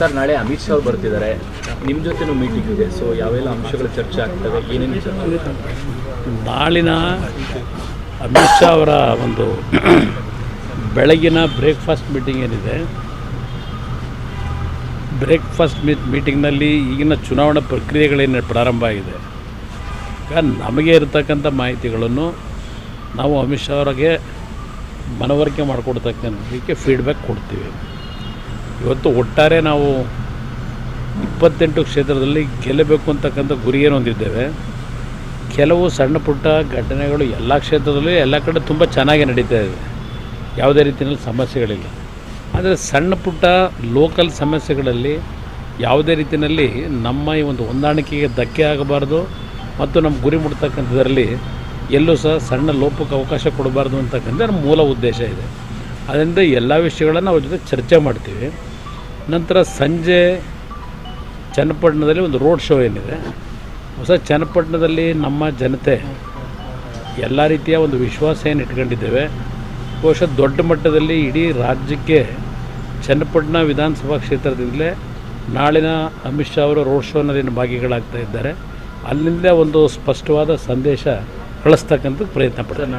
Sir, ನಾಳೆ ಅಮಿತ್ ಶಾ ಅವ್ರು ಬರ್ತಿದ್ದಾರೆ. ನಿಮ್ಮ ಜೊತೆನೂ ಮೀಟಿಂಗ್ ಇದೆ. ಸೊ ಯಾವೆಲ್ಲ ಅಂಶಗಳು ಚರ್ಚೆ ಆಗ್ತವೆ? ಏನೇನು ನಾಳಿನ ಅಮಿತ್ ಶಾ ಅವರ ಒಂದು ಬೆಳಗಿನ ಬ್ರೇಕ್ಫಾಸ್ಟ್ ಮೀಟಿಂಗ್ ಏನಿದೆ. ಬ್ರೇಕ್ಫಾಸ್ಟ್ ಮೀಟ್ ಮೀಟಿಂಗ್ನಲ್ಲಿ ಈಗಿನ ಚುನಾವಣಾ ಪ್ರಕ್ರಿಯೆಗಳೇನು ಪ್ರಾರಂಭ ಆಗಿದೆ. ನಮಗೆ ಇರತಕ್ಕಂಥ ಮಾಹಿತಿಗಳನ್ನು ನಾವು ಅಮಿತ್ ಶಾ ಅವರಿಗೆ ಮನವರಿಕೆ ಮಾಡಿಕೊಡ್ತಕ್ಕಂಥದಕ್ಕೆ ಫೀಡ್ಬ್ಯಾಕ್ ಕೊಡ್ತೀವಿ. ಇವತ್ತು ಒಟ್ಟಾರೆ ನಾವು ಇಪ್ಪತ್ತೆಂಟು ಕ್ಷೇತ್ರದಲ್ಲಿ ಗೆಲ್ಲಬೇಕು ಅಂತಕ್ಕಂಥ ಗುರಿಯನ್ನು ಹೊಂದಿದ್ದೇವೆ. ಕೆಲವು ಸಣ್ಣ ಪುಟ್ಟ ಘಟನೆಗಳು ಎಲ್ಲ ಕ್ಷೇತ್ರದಲ್ಲೂ ಎಲ್ಲ ಕಡೆ ತುಂಬ ಚೆನ್ನಾಗಿ ನಡೀತಾ ಇದೆ. ಯಾವುದೇ ರೀತಿಯಲ್ಲಿ ಸಮಸ್ಯೆಗಳಿಲ್ಲ. ಆದರೆ ಸಣ್ಣ ಪುಟ್ಟ ಲೋಕಲ್ ಸಮಸ್ಯೆಗಳಲ್ಲಿ ಯಾವುದೇ ರೀತಿಯಲ್ಲಿ ನಮ್ಮ ಈ ಒಂದು ಹೊಂದಾಣಿಕೆಗೆ ಧಕ್ಕೆ ಆಗಬಾರ್ದು ಮತ್ತು ನಮ್ಮ ಗುರಿ ಮುಟ್ತಕ್ಕಂಥದ್ರಲ್ಲಿ ಎಲ್ಲೂ ಸಹ ಸಣ್ಣ ಲೋಪಕ್ಕೆ ಅವಕಾಶ ಕೊಡಬಾರ್ದು ಅಂತಕ್ಕಂಥ ನಮ್ಮ ಮೂಲ ಉದ್ದೇಶ ಇದೆ. ಅದರಿಂದ ಎಲ್ಲ ವಿಷಯಗಳನ್ನು ಅವ್ರ ಜೊತೆ ಚರ್ಚೆ ಮಾಡ್ತೀವಿ. ನಂತರ ಸಂಜೆ ಚನ್ನಪಟ್ಟಣದಲ್ಲಿ ಒಂದು ರೋಡ್ ಶೋ ಏನಿದೆ. ಹೊಸ ಚನ್ನಪಟ್ಟಣದಲ್ಲಿ ನಮ್ಮ ಜನತೆ ಎಲ್ಲ ರೀತಿಯ ಒಂದು ವಿಶ್ವಾಸ ಏನು ಇಟ್ಕೊಂಡಿದ್ದೇವೆ. ಬಹುಶಃ ದೊಡ್ಡ ಮಟ್ಟದಲ್ಲಿ ಇಡೀ ರಾಜ್ಯಕ್ಕೆ ಚನ್ನಪಟ್ಟಣ ವಿಧಾನಸಭಾ ಕ್ಷೇತ್ರದಿಂದಲೇ ನಾಳಿನ ಅಮಿತ್ ಶಾ ಅವರು ರೋಡ್ ಶೋನಲ್ಲಿನ ಭಾಗಿಗಳಾಗ್ತಾ ಇದ್ದಾರೆ. ಅಲ್ಲಿಂದ ಒಂದು ಸ್ಪಷ್ಟವಾದ ಸಂದೇಶ ಕಳಿಸ್ತಕ್ಕಂಥ ಪ್ರಯತ್ನ ಪಡ್ತಾರೆ